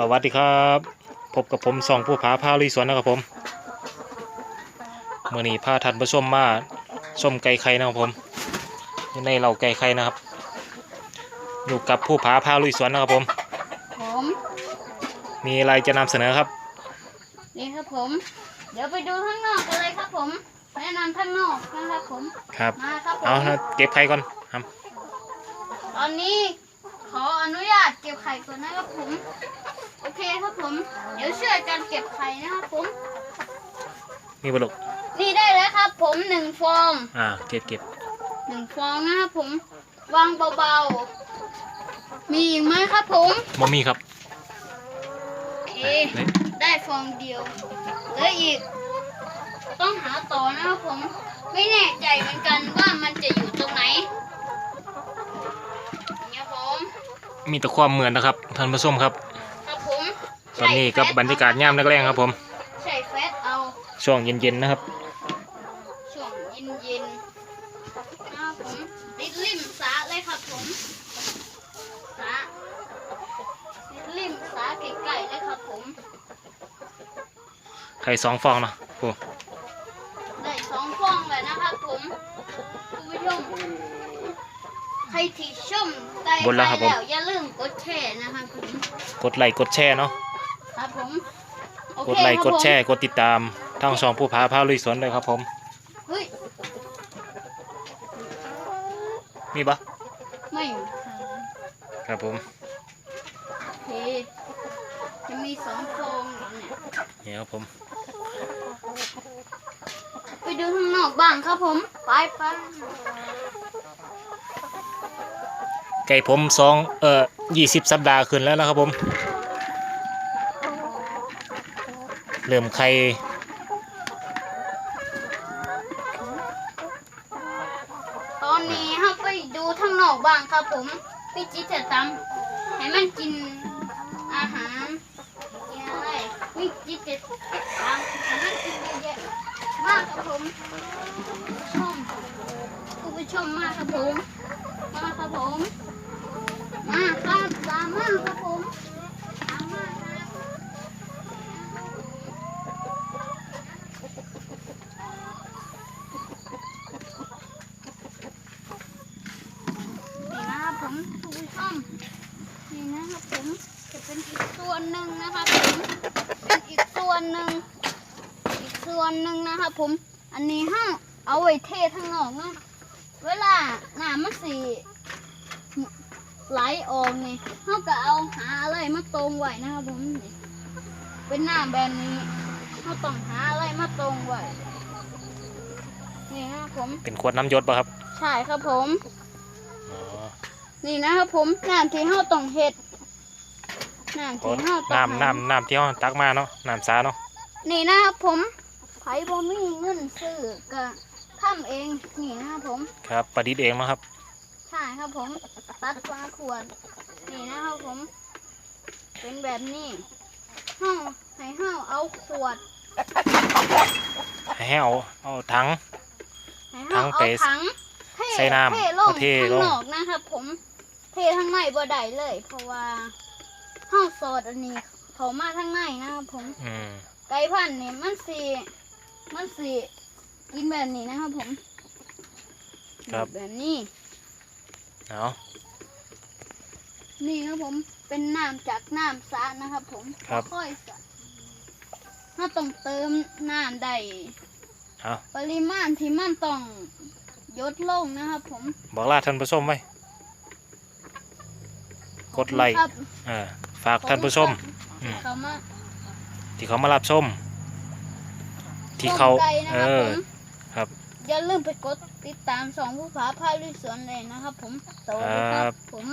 สวัสดีครับพบกับผมสองผู้ผาพาลุยสวนนะครับผมเมื่อนี้พาทันผู้ชมมาชมไก่ไข่นะครับผมอยู่ในเราไก่ไข่นะครับ อยู่กับผู้ผาพาลุยสวนนะครับผม ผมมีอะไรจะนำเสนอครับ นี่ครับผม เดี๋ยวไปดูข้างนอกกันเลยครับผมแนะนำข้างนอกนะครับผมครับมาครับผมเอานะเก็บไข่ก่อนครับ ตอนนี้ขออนุญาตเก็บไข่ก่อนนะครับผม โอเคครับผม เดี๋ยวช่วยกันเก็บไข่นะครับผมมีบลุกนี่ได้แล้วครับ ผมหนึ่งฟองอ่า เก็บเก็บหนึ่งฟองนะครับผม วางเบาๆ มีอีกไหมครับผมบ่มีครับโอเคเลยได้ฟองเดียวเหลืออีก ต้องหาต่อนะครับผม ไม่แน่ใจเหมือนกันว่ามันจะอยู่ตรงไหนเนี่ยผม มีแต่ความเหมือนนะครับท่านผู้ชมครับ ครับผมตอนนี้กับบรรยากาศย่ามนักแรงครับ ผม ใส่แฟตเอาช่วงเย็นๆนะครับ ช่วงเย็นเย็นๆนะครับผมติดริมสาเลยครับผมสาติดริมสาไก่ๆเลยครับผมไข่สองฟองเนาะโอ้ได้สองฟองเลยนะครับผมคุณผู้ชม ใครที่ชมได้ไปแล้วอย่าลืมกดแชร์นะครับผมกดไลค์กดแชร์เนาะครับผมโอเคกดไลค์ครับกดแชร์ผมกดติดตามทั้งสองผู้พาพาลุยสวนเลยครับผม เฮ้ยมีปะไม่ครับผมโอเคจะมีสองฟองอยู่เนี่ยนี่ครับผมไปดูข้างนอกบ้างครับผม ไปไป ไก่ผมสองเอ่อยี่สิบสัปดาห์ขึ้นแล้วนะครับผม เริ่มไข่ตอนนี้เราไปดูข้างนอกบ้างครับผมพี่จิตจะทำให้มันกินอาหารกินอะไรพี่จิตจะทำให้มันกินเยอะๆมากครับผมชมคุณผู้ชมมากครับผม มากครับผม มาครับตามมาครับผมตามมาครับนี่นะครับผมคุณผู้ชมนี่นะครับผมจะเป็นอีกส่วนหนึ่งนะครับผมเป็นอีกส่วนหนึ่งอีกส่วนหนึ่งนะครับผม อันนี้ห้าเอาไว้เทข้างนอกนะเวลาน้ำมันสี ไหลออกนี่เขาก็เอาหาอะไรมาตรงไว้นะครับผมนี่เป็นน้ำแบบนี้เขาต้องหาอะไรมาตรงไว้นี่นะครับผม เป็นขวดน้ำยศปะครับ ใช่ครับผมอ๋อนี่นะครับผมน้ำที่เฮาต้องเฮ็ดน้ำโอ้ที่เฮาต้องน้ำน้ำน้ำที่เราตักมาเนาะน้ำสาเนาะนี่นะครับผมไผบ่มีเงินซื้อก็ทำเองนี่นะครับผม ครับประดิษฐ์เองเนาะครับ ใช่ครับผมตัดฝาขวด นี่นะครับผม เป็นแบบนี้เฮาให้เฮาเอาขวดให้เอาเอาถัง ให้ถัเฮางเอาไปถังเทใส่น้ำเทลงเอาเทข้างลงนอกนะครับผม เทข้างในบ่ได้เลย เพราะว่าเฮาสอดอันนี้ เข้ามาข้างในนะครับผม อืมไก่พันธุ์นี่มันสีมันสีกินแบบนี้นะครับผม ครับ แบบนี้ เอานี่ครับผมเป็นน้ำจากน้ำสระนะครับ ผมครับค่อยๆสระถ้าต้องเติมน้ำได้เอาปริมาณที่มันต้องยดลงนะครับ ผม บอกลาท่านผู้ชมไว้กดไลค์ครับอ่าฝากท่านผู้ชมอืมเขามาที่เขามารับชม ที่เขาชมไก่นะเอครับอผมครับ อย่าลืมไปกดติดตามสองผู้ผาพาลุยสวนเลยนะครับ ผมสวัสดีคครัรับบผม